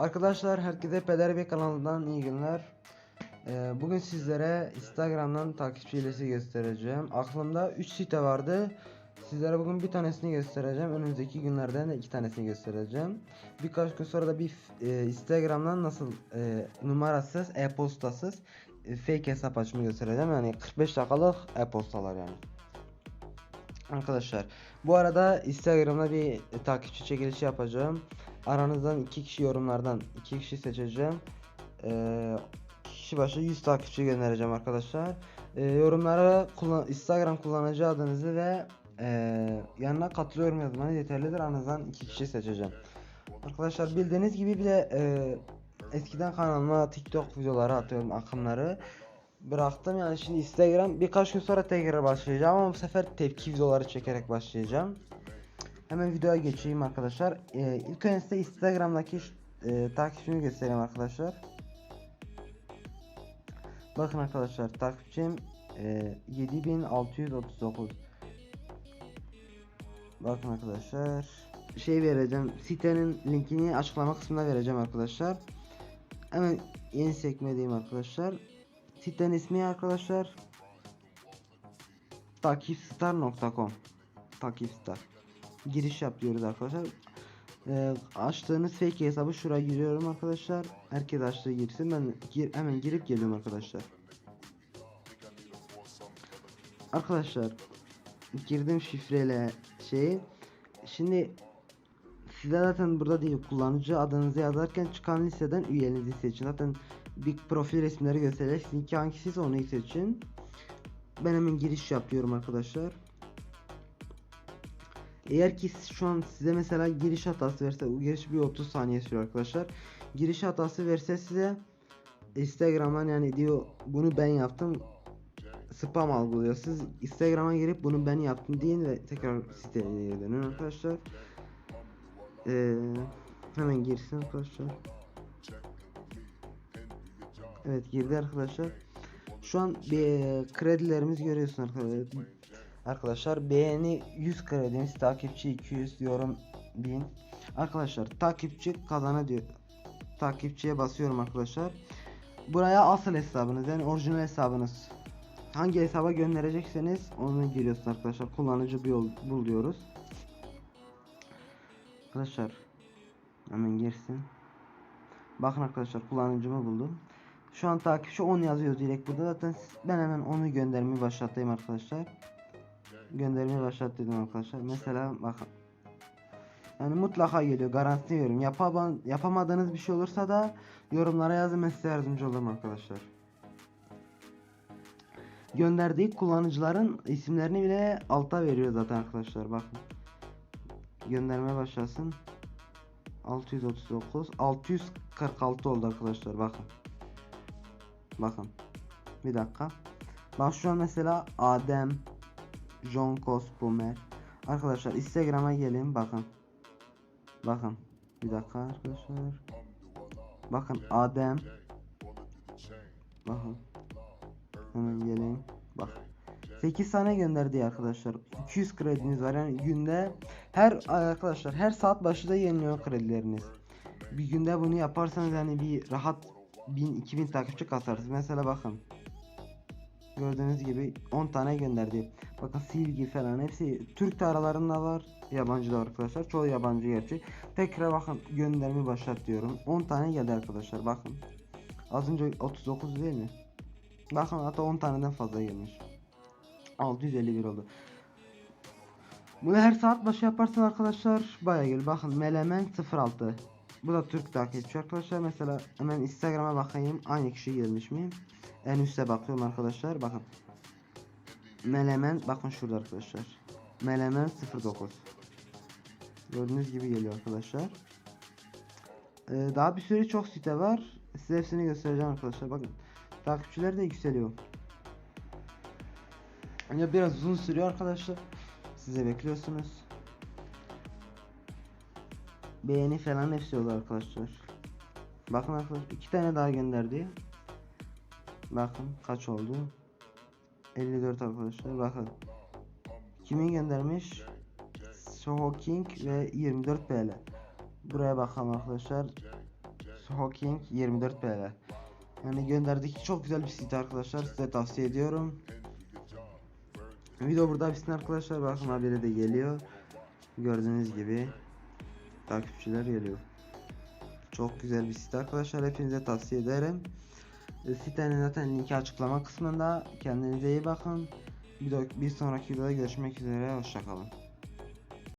Arkadaşlar herkese Peder Bey kanalından iyi günler. Ee, bugün sizlere Instagram'dan takipçi hilesi göstereceğim. Aklımda 3 site vardı. Sizlere bugün bir tanesini göstereceğim. Önümüzdeki günlerden de iki tanesini göstereceğim. Birkaç gün sonra da bir e, Instagram'dan nasıl e, numarasız, e-postasız e, fake hesap açmayı göstereceğim. Yani 45 dakikalık e-postalar yani. Arkadaşlar bu arada Instagram'da bir e, takipçi çekilişi yapacağım. Aranızdan iki kişi yorumlardan iki kişi seçeceğim. Ee, kişi başı 100 takipçi göndereceğim arkadaşlar. Ee, yorumlara kullan Instagram kullanıcı adınızı ve e, yanına katılıyorum yazmanız yeterlidir. Aranızdan iki kişi seçeceğim. Arkadaşlar bildiğiniz gibi bir de e, eskiden kanalıma TikTok videoları atıyorum akımları bıraktım yani şimdi Instagram birkaç gün sonra tekrar başlayacağım ama bu sefer tepki videoları çekerek başlayacağım. Hemen videoya geçeyim arkadaşlar. Ee, ilk önce size Instagram'daki e, takipçimi göstereyim arkadaşlar. Bakın arkadaşlar takipçim e, 7639. Bakın arkadaşlar şey vereceğim sitenin linkini açıklama kısmına vereceğim arkadaşlar. Hemen yeni sekmedeyim arkadaşlar. Sitenin ismi arkadaşlar takipstar.com Takipstar Giriş yap diyoruz arkadaşlar ee, Açtığınız fake hesabı şuraya giriyorum arkadaşlar Herkes açtığı girsin ben gir, hemen girip geliyorum arkadaşlar Arkadaşlar Girdim şifreyle şeyi Şimdi Size zaten burada değil kullanıcı adınızı yazarken çıkan listeden üyenizi seçin zaten bir profil resimleri gösterecek. Sizinki hangisiyse onu seçin. Ben hemen giriş yapıyorum arkadaşlar. Eğer ki şu an size mesela giriş hatası verse giriş bir 30 saniye sürüyor arkadaşlar. Giriş hatası verse size Instagram'dan yani diyor bunu ben yaptım spam algılıyor. Siz Instagram'a girip bunu ben yaptım deyin ve tekrar siteye dönün arkadaşlar. Ee, hemen girsin arkadaşlar. Evet girdi arkadaşlar. Şu an bir kredilerimiz görüyorsun arkadaşlar. Arkadaşlar beğeni 100 kredimiz, takipçi 200, yorum 1000. Arkadaşlar takipçi kazana diyor. Takipçiye basıyorum arkadaşlar. Buraya asıl hesabınız yani orijinal hesabınız. Hangi hesaba gönderecekseniz onu giriyorsun arkadaşlar. Kullanıcı bir yol bul diyoruz. Arkadaşlar hemen girsin. Bakın arkadaşlar kullanıcımı buldum. Şu an takipçi 10 yazıyor direkt burada zaten ben hemen onu göndermeyi başlatayım arkadaşlar. Göndermeyi başlat dedim arkadaşlar. Mesela bakın. Yani mutlaka geliyor garanti veriyorum. Yapama, yapamadığınız bir şey olursa da yorumlara yazın ben size yardımcı olurum arkadaşlar. Gönderdiği kullanıcıların isimlerini bile alta veriyor zaten arkadaşlar bakın. Göndermeye başlasın. 639 646 oldu arkadaşlar bakın. Bakın. Bir dakika. Bak şu an mesela Adem John Cospumer Arkadaşlar Instagram'a gelin bakın. Bakın. Bir dakika arkadaşlar. Bakın Adem Bakın. Hemen gelin. Bak. 8 tane gönderdi arkadaşlar. 200 krediniz var yani günde her arkadaşlar her saat başı da yeniliyor kredileriniz. Bir günde bunu yaparsanız yani bir rahat 1000-2000 takipçi kasarsınız. Mesela bakın. Gördüğünüz gibi 10 tane gönderdi. Bakın silgi falan hepsi Türk de aralarında var. Yabancı da arkadaşlar. Çoğu yabancı gerçi. Tekrar bakın gönderme başlat diyorum. 10 tane geldi arkadaşlar bakın. Az önce 39 değil mi? Bakın hatta 10 taneden fazla gelmiş. 651 oldu. Bunu her saat başı yaparsan arkadaşlar baya gel. Bakın Melemen 06. Bu da Türk takipçi arkadaşlar. Mesela hemen Instagram'a bakayım. Aynı kişi gelmiş mi? En üste bakıyorum arkadaşlar. Bakın. Melemen bakın şurada arkadaşlar. Melemen 09. Gördüğünüz gibi geliyor arkadaşlar. Ee, daha bir sürü çok site var. Size hepsini göstereceğim arkadaşlar. Bakın. Takipçiler de yükseliyor. Ya biraz uzun sürüyor arkadaşlar. Size bekliyorsunuz. Beğeni falan hepsi oluyor arkadaşlar. Bakın arkadaşlar iki tane daha gönderdi. Bakın kaç oldu? 54 arkadaşlar bakın. Kimi göndermiş? Soho King ve 24 PL. Buraya bakalım arkadaşlar. Hawking 24 TL. Yani gönderdik çok güzel bir site arkadaşlar size tavsiye ediyorum. Video burada bitsin arkadaşlar bakın haberi de geliyor. Gördüğünüz gibi takipçiler geliyor. Çok güzel bir site arkadaşlar hepinize tavsiye ederim. E, Sitenin zaten linki açıklama kısmında. Kendinize iyi bakın. Bir, bir sonraki videoda görüşmek üzere. Hoşçakalın.